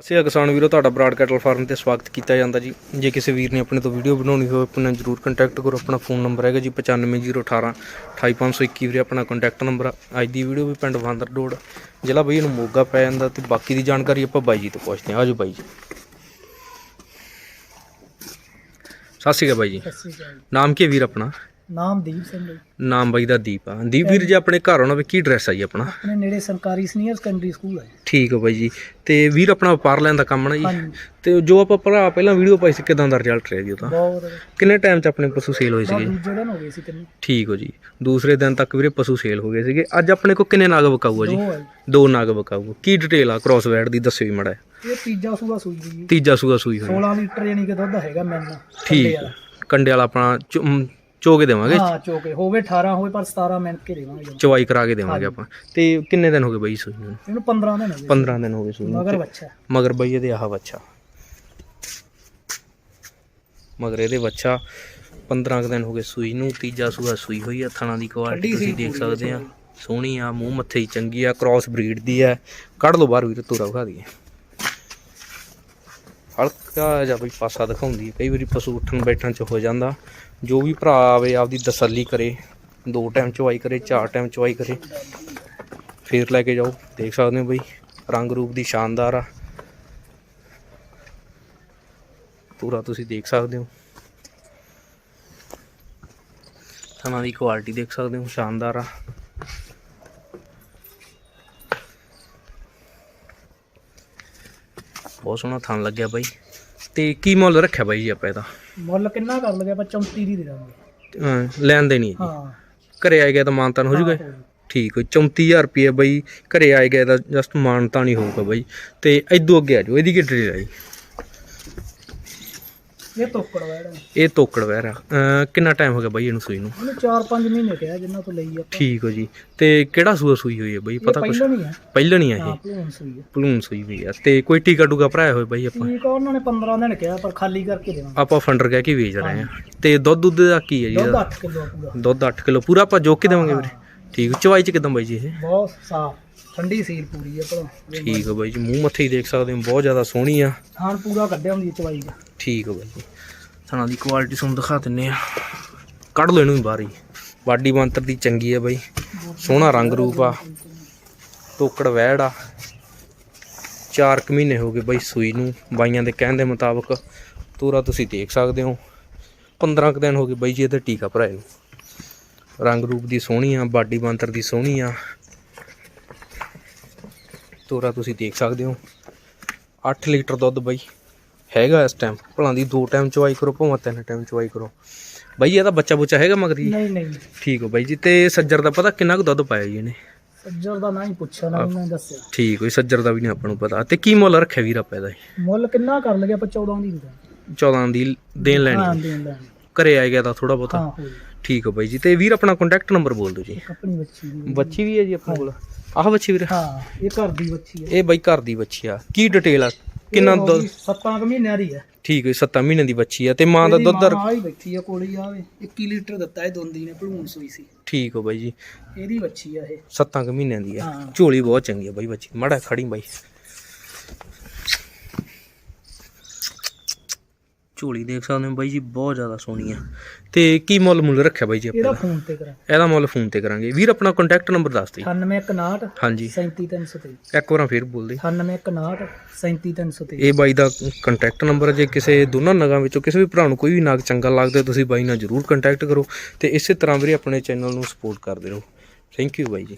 ਅਸੀਂ ਕਿਸਾਨ ਵੀਰੋ ਤੁਹਾਡਾ ਬਰਾਡ ਕੈਟਲ ਫਾਰਮ ਤੇ ਸਵਾਗਤ ਕੀਤਾ ਜਾਂਦਾ ਜੀ। ਜੇ ਕਿਸੇ ਵੀਰ ਨੇ ਆਪਣੇ ਤੋਂ ਵੀਡੀਓ ਬਣਾਉਣੀ ਹੋਵੇ ਆਪਣੇ ਜਰੂਰ ਕੰਟੈਕਟ ਕਰੋ। ਆਪਣਾ ਫੋਨ ਨੰਬਰ ਹੈਗਾ ਜੀ 9501 28521 ਵੀਰੇ ਆਪਣਾ ਕੰਟੈਕਟ ਨੰਬਰ ਅੱਜ ਦੀ ਵੀਡੀਓ ਵੀ ਪਿੰਡ ਵਾਂਦਰ ਰੋਡ ਜ਼ਿਲ੍ਹਾ ਬਈ ਨੂੰ ਮੋਗਾ ਪੈ ਜਾਂਦਾ ਤੇ ਬਾਕੀ ਦੀ ਜਾਣਕਾਰੀ ਆਪਾਂ ਬਾਈ ਜੀ ਤੋਂ ਪੁੱਛਦੇ ਹਾਂ। ਆਜੋ ਬਾਈ ਜੀ। ਸਤਿ ਸ਼੍ਰੀ ਅਕਾਲ ਬਾਈ ਜੀ। ਨਾਮ ਕੀ ਵੀਰ ਆਪਣਾ? ਨਾਮ ਦੀਪ ਸਿੰਘ ਜੀ। ਨਾਮ ਬਾਈ ਦਾ ਦੀਪ ਆ। ਦੀਪ ਵੀਰ ਜੇ ਆਪਣੇ ਘਰ ਆਉਣਾ ਵੀ ਕੀ ਐਡਰੈਸ ਆ ਜੀ ਆਪਣਾ? ਆਪਣੇ ਨੇੜੇ ਸਰਕਾਰੀ ਸੀਨੀਅਰ ਸੈਕੰਡਰੀ ਸਕੂਲ ਹੈ ਠੀਕ ਹੈ ਬਾਈ ਜੀ। ਤੇ ਵੀਰ ਆਪਣਾ ਵਪਾਰ ਲੈਣ ਦਾ ਕੰਮ ਨਾ ਜੀ? ਹਾਂਜੀ। ਤੇ ਜੋ ਆਪਾਂ ਭਰਾ ਪਹਿਲਾਂ ਵੀਡੀਓ ਪਾਈ ਸੀ ਕਿਦਾਂ ਦਾ ਰਿਜ਼ਲਟ ਰਿਹਾ ਜੀ ਉਹਦਾ? ਬਹੁਤ ਕਿੰਨੇ ਟਾਈਮ 'ਚ ਆਪਣੇ ਪਸ਼ੂ ਸੇਲ ਹੋਏ ਬਹੁਤ ਸੀਗੇ? ਦੂਜੇ ਦਿਨ ਹੋ ਗਏ ਸੀ ਤੈਨੂੰ। ਠੀਕ ਹੋ ਜੀ। ਦੂਸਰੇ ਦਿਨ ਤੱਕ ਵੀਰੇ ਪਸ਼ੂ ਸੇਲ ਹੋ ਗਏ ਸੀਗੇ। ਅੱਜ ਆਪਣੇ ਕੋ ਕਿੰਨੇ ਨਾਗ ਬਕਾਊ ਆ ਜੀ? ਦੋ ਨਾਗ ਬਕਾਊ ਕੀ ਡਿਟੇਲ ਆ ਕ੍ਰੋਸ ਵੈਡ ਦੀ ਦੱਸਿਓ ਜੀ ਮੜਾ ਇਹ ਤੀਜਾ ਸੂਆ ਸੂਈ ਦੀ ਤੀਜਾ ਸੂਆ ਸੂਈ ਹੋਈ 16 ਲੀਟਰ ਯਾਨੀ ਕਿ ਦੁੱਧ ਹੈਗਾ ਮੈਨਾਂ। ਠੀਕ ਕੰਡੇ ਵਾਲਾ ਆਪਣਾ ਚੋ- ਅਮ, ਚੋ ਕੇ ਦੇਵਾਂਗੇ? ਹਾਂ ਚੋਕੇ ਹੋਵੇ 18 ਹੋਵੇ ਪਰ 17 ਮਿੰਟ ਕੇ ਦੇਵਾਂਗੇ। ਚਵਾਈ ਕਰਾ ਕੇ ਦੇਵਾਂਗੇ ਆਪਾਂ। ਤੇ ਕਿੰਨੇ ਦਿਨ ਹੋ ਗਏ ਬਾਈ ਸੂਈ ਨੂੰ? ਇਹਨੂੰ 15 ਦਿਨ ਹੋ ਗਏ। 15 ਦਿਨ ਹੋ ਗਏ ਸੂਈ ਨੂੰ। ਮਗਰ ਬੱਚਾ ਮਗਰ ਬਈ ਇਹਦੇ ਆਹ ਬੱਚਾ ਮਗਰ ਇਹਦੇ ਬੱਚਾ 15 ਕੁ ਦਿਨ ਹੋ ਗਏ ਸੂਈ ਨੂੰ। ਤੀਜਾ ਸੂਆ ਸੂਈ ਹੋਈ ਆ ਥਣਾ ਦੀ ਕੁਆਲਿਟੀ ਸੀ ਤੁਸੀਂ ਦੇਖ ਪੂਰੀ ਸਕਦੇ ਆ। ਸੋਹਣੀ ਆ ਮੂੰਹ ਮੱਥੇ ਹੀ ਚੰਗੀ ਆ ਕ੍ਰਾਸ ਬਰੀਡ ਦੀ ਆ। ਕੱਢ ਲਓ ਬਾਹਰ ਵੀਰ ਤੋਰਾ ਵਿਖਾ ਦਈਏ। ਹਲਕਾ ਜਿਹਾ ਬਈ ਪਾਸਾ ਦਿਖਾਉਂਦੀ ਕਈ ਵਾਰੀ ਪਸ਼ੂ ਉੱਠਣ ਬੈਠਣ ਚ ਹੋ ਜਾਂਦਾ। ਜੋ ਵੀ ਭਰਾ ਆਵੇ, ਆਪਦੀ ਤਸੱਲੀ ਕਰੇ, ਦੋ ਟਾਈਮ ਚਵਾਈ ਕਰੇ, ਚਾਰ ਟਾਈਮ ਚਵਾਈ ਕਰੇ, ਫੇਰ ਲੈ ਕੇ ਜਾਓ। ਦੇਖ ਸਕਦੇ ਹੋ ਬਈ, ਰੰਗ ਰੂਪ ਦੀ ਸ਼ਾਨਦਾਰ ਆ। ਪੂਰਾ ਤੁਸੀਂ ਦੇਖ ਸਕਦੇ ਹੋ। ਥਣਾ ਦੀ ਕੁਆਲਿਟੀ ਦੇਖ ਸਕਦੇ ਹੋ, ਸ਼ਾਨਦਾਰ ਆ। ਬਹੁਤ ਸੋਹਣਾ ਥਣ ਲੱਗਿਆ ਬਾਈ। ਤੇ ਕੀ ਮੁੱਲ ਰੱਖਿਆ ਬਾਈ ਜੀ ਆਪਾਂ ਇਹਦਾ? ਮੁੱਲ ਕਿੰਨਾ ਕਰ ਲਗੇ ਆਪਾਂ? 34 ਦੀ ਦੇ ਦਾਂਗੇ। ਅਹ ਲੈਣ ਦੇਣੀ ਹੈ ਹਾਂ। ਜੀ ਘਰੇ ਆਏ ਗਿਆ ਤਾਂ ਮਾਨਤਾਨ ਹੋ ਜੂਗਾ? ਹਾਂ, ਠੀਕ ਹੈ 34000 ਰੁਪਏ ਬਾਈ। ਘਰੇ ਆਏ ਗਿਆ ਤਾਂ ਜਸਟ ਮਾਨਤਾ ਨਹੀਂ ਹੋਊਗਾ ਬਾਈ। ਤੇ ਇਦੋਂ ਅੱਗੇ ਆ ਜਾਓ ਇਹਦੀ ਕੀ ਡਿਟੇਲ ਹੈ ਜੀ? ਇਹ ਤੋਕੜ ਵੈੜ ਇਹ ਤੋਕੜ ਵਹਿਰਾ ਅਹ ਕਿੰਨਾ ਟਾਈਮ ਹੋ ਗਿਆ ਬਾਈ ਇਹਨੂੰ ਸੂਈ ਨੂੰ? ਇਹਨੂੰ 4-5 ਮਹੀਨੇ ਕਿਹਾ ਜਿੰਨਾ ਤੋਂ ਲਈ ਆਪਾਂ। ਠੀਕ ਹੋ ਜੀ। ਤੇ ਕਿਹੜਾ ਸੂਆ ਸੂਈ ਹੋਈ ਹੈ ਬਾਈ? ਪਤਾ ਕੁਛ? ਪਹਿਲਾਂ ਨਹੀਂ ਹੈ। ਪਹਿਲਾਂ ਨਹੀਂ ਆ ਹਾਂ ਇਹ? ਭਲੂਣ ਸੂਈ ਹੈ। ਭਲੂਣ ਸੂਈ ਹੋਈ ਆ ਤੇ ਕੋਈ ਟੀਕਾ ਟੂਕਾ ਭਰਾਇਆ ਹੋਇਆ ਬਾਈ ਆਪਾਂ? ਠੀਕ ਆ ਉਹਨਾਂ ਨੇ 15 ਦਿਨ ਕਿਹਾ ਪਰ ਖਾਲੀ ਕਰਕੇ ਦੇਵਾਂਗੇ। ਆਪਾਂ ਫੰਡਰ ਕਹਿ ਕੇ ਵੇਚ ਰਹੇ ਆ ਤੇ ਦੁੱਧ ਦੁੱਧ ਦਾ ਕੀ ਹੈ ਜੀ ਦੁੱਧ ਇਹਦਾ? 8 ਕਿਲੋ ਪੂਰਾ। ਦੁੱਧ 8 ਕਿਲੋ। ਪੂਰਾ ਆਪਾਂ ਜੋਕ ਕੇ ਦੇਵਾਂਗੇ ਵੀਰੇ। ਠੀਕ ਚਵਾਈ ਚ ਕਿਦਾਂ ਬਾਈ ਜੀ ਇਹ? ਬਹੁਤ ਸਾਫ਼। ਠੰਡੀ ਸੀਲ ਪੂਰੀ ਹੈ ਭਲਾ। ਠੀਕ ਹੈ ਬਾਈ ਜੀ। ਮੂੰਹ ਮੱਥੇ ਹੀ ਦੇਖ ਸਕਦੇ ਹੋ। ਬਹੁਤ ਜ਼ਿਆਦਾ ਸੋਹਣੀ ਆ। ਖਾਣ ਪੂਰਾ ਕੱਢਿਆ ਹੁੰਦੀ ਹੈ ਚਵਾਈ ਦਾ। ਠੀਕ ਹੈ ਬਾਈ ਜੀ। ਥਣਾ ਦੀ ਕੁਆਲਿਟੀ ਤੁਹਾਨੂੰ ਦਿਖਾ ਦਿੰਨੇ ਆ ਕੱਢ ਲਓ ਇਹਨੂੰ ਵੀ ਬਾਹਰ ਹੀ। ਬਾਡੀ ਬੰਤਰ ਦੀ ਚੰਗੀ ਆ ਬਾਈ। ਸੋਹਣਾ ਰੰਗ ਰੂਪ ਆ। ਟੋਕੜ ਵਹਿੜ ਆ। 4 ਕੁ ਮਹੀਨੇ ਹੋ ਗਏ ਬਾਈ ਸੂਈ ਨੂੰ। ਬਾਈਆਂ ਦੇ ਕਹਿਣ ਦੇ ਮੁਤਾਬਕ ਤੂਰਾ ਤੁਸੀਂ ਦੇਖ ਸਕਦੇ ਹੋ। 15 ਕੁ ਦਿਨ ਹੋ ਗਏ ਬਾਈ ਜੀ ਇਹਦੇ ਟੀਕਾ ਭਰਾਏ ਨੂੰ। ਰੰਗ ਰੂਪ ਦੀ ਸੋਹਣੀ ਆ ਬਾਡੀ ਬੰਤਰ ਦੀ ਸੋਹਣੀ ਆ। ਤੋਰਾ ਤੁਸੀਂ ਦੇਖ ਸਕਦੇ ਹੋ। 8 ਲੀਟਰ ਦੁੱਧ ਬਾਈ। ਹੈਗਾ ਇਸ ਟਾਈਮ ਭਲਾਂ ਦੀ ਦੋ ਟਾਈਮ ਚਵਾਈ ਕਰੋ ਭਾਵੇਂ ਤਿੰਨ ਟਾਈਮ ਚਵਾਈ ਕਰੋ। ਬਾਈ ਇਹਦਾ ਬੱਚਾ ਬੁੱਚਾ ਹੈਗਾ ਮਗਰੀ ਨਹੀਂ ਨਹੀਂ। ਠੀਕ ਹੋ ਬਾਈ ਜੀ ਤੇ ਸੱਜਰ ਦਾ ਪਤਾ ਕਿੰਨਾ ਕੁ ਦੁੱਧ ਪਾਇਆ ਜੀ ਇਹਨੇ? ਸੱਜਰ ਦਾ ਨਾ ਹੀ ਪੁੱਛਿਆ ਨਾ ਉਹਨੇ ਦੱਸਿਆ। ਠੀਕ ਹੋਈ ਸੱਜਰ ਦਾ ਵੀ ਨਹੀਂ ਆਪਾਂ ਨੂੰ ਪਤਾ। ਤੇ ਕੀ ਮੁੱਲ ਰੱਖਿਆ ਵੀਰ ਆਪਾਂ ਇਹਦਾ ਮੁੱਲ ਕਿੰਨਾ ਕਰ ਲਗੇ ਆਪਾਂ 14 ਦੀ ਦਿੰਦੇ 14 ਦੀ ਦੇਣ ਹਾਂ ਲੈਣੀ ਦੇਣ ਲੈਣ। ਘਰੇ ਆ ਗਿਆ ਤਾਂ ਥੋੜਾ ਬਹੁਤਾ। ਠੀਕ ਹੋ ਬਾਈ ਜੀ ਤੇ ਵੀਰ ਆਪਣਾ ਕੰਟੈਕਟ ਨੰਬਰ ਬੋਲ ਦਿਓ ਜੀ। ਆਪਣੀ ਬੱਚੀ ਬੱਚੀ ਵੀ ਹੈ ਜੀ ਆਪਣੇ ਕੋਲ? ਆਹ ਬੱਚੀ ਵੀਰ? ਹਾਂ ਇਹ ਘਰ ਦੀ ਬੱਚੀ ਹੈ। ਇਹ ਬਾਈ ਘਰ ਦੀ ਬੱਚੀ ਆ। ਕੀ ਡਿਟੇਲ ਆ? ਕਿੰਨਾ ਦੁੱਧ? 7 ਕੁ ਮਹੀਨਿਆਂ ਦੀ ਹੈ। ਠੀਕ ਹੋਈ 7 ਮਹੀਨੇ ਦੀ ਬੱਚੀ ਆ ਤੇ ਮਾਂ ਦਾ ਦੁੱਧ ਮਾਂ ਆ ਹੀ ਬੈਠੀ ਆ ਕੋਲੀ ਆਵੇ। 21 ਲੀਟਰ ਦਿੱਤਾ ਇਹ ਦੋਂਦੀ ਨੇ ਭਲੂਣ ਸੂਈ ਸੀ। ਠੀਕ ਹੋ ਬਾਈ ਜੀ। ਇਹਦੀ ਬੱਚੀ ਆ ਇਹ। 7 ਕੁ ਮਹੀਨਿਆਂ ਦੀ ਆ। ਹਾਂ। ਝੋਲੀ ਬਹੁਤ ਚੰਗੀ ਆ ਬਾਈ ਬੱਚੀ ਮੜਾ ਖੜੀ ਬਾਈ। ਝੋਲੀ ਦੇਖ ਸਕਦੇ ਹੋ ਬਾਈ ਜੀ ਬਹੁਤ ਜ਼ਿਆਦਾ ਸੋਹਣੀ ਆ। ਤੇ ਕੀ ਮੁੱਲ ਮੁੱਲ ਰੱਖਿਆ ਬਾਈ ਜੀ ਆਪਾਂ ਇਹਦਾ? ਫੋਨ ਤੇ ਕਰਾਂ ਇਹਦਾ ਮੁੱਲ ਫੋਨ ਤੇ ਕਰਾਂਗੇ। ਵੀਰ ਆਪਣਾ ਕੰਟੈਕਟ ਨੰਬਰ ਦੱਸ ਦਿਓ 9159 ਹਾਂਜੀ। 37323 ਇੱਕ ਵਾਰਾਂ ਫੇਰ ਬੋਲ ਦੇ। 9159 37323 ਇਹ ਬਾਈ ਦਾ ਕੰਟੈਕਟ ਨੰਬਰ ਜੇ ਕਿਸੇ ਦੋਨਾਂ ਨਗਾਂ ਵਿੱਚੋਂ ਕਿਸੇ ਵੀ ਭਰਾ ਨੂੰ ਕੋਈ ਵੀ ਨਾਗ ਚੰਗਾ ਲੱਗਦਾ ਤੁਸੀਂ ਬਾਈ ਨਾਲ ਜਰੂਰ ਕੰਟੈਕਟ ਕਰੋ ਤੇ ਇਸੇ ਤਰ੍ਹਾਂ ਵੀਰੇ ਆਪਣੇ ਚੈਨਲ ਨੂੰ ਸਪੋਰਟ ਕਰਦੇ ਰਹੋ। ਥੈਂਕ ਯੂ ਬਾਈ ਜੀ।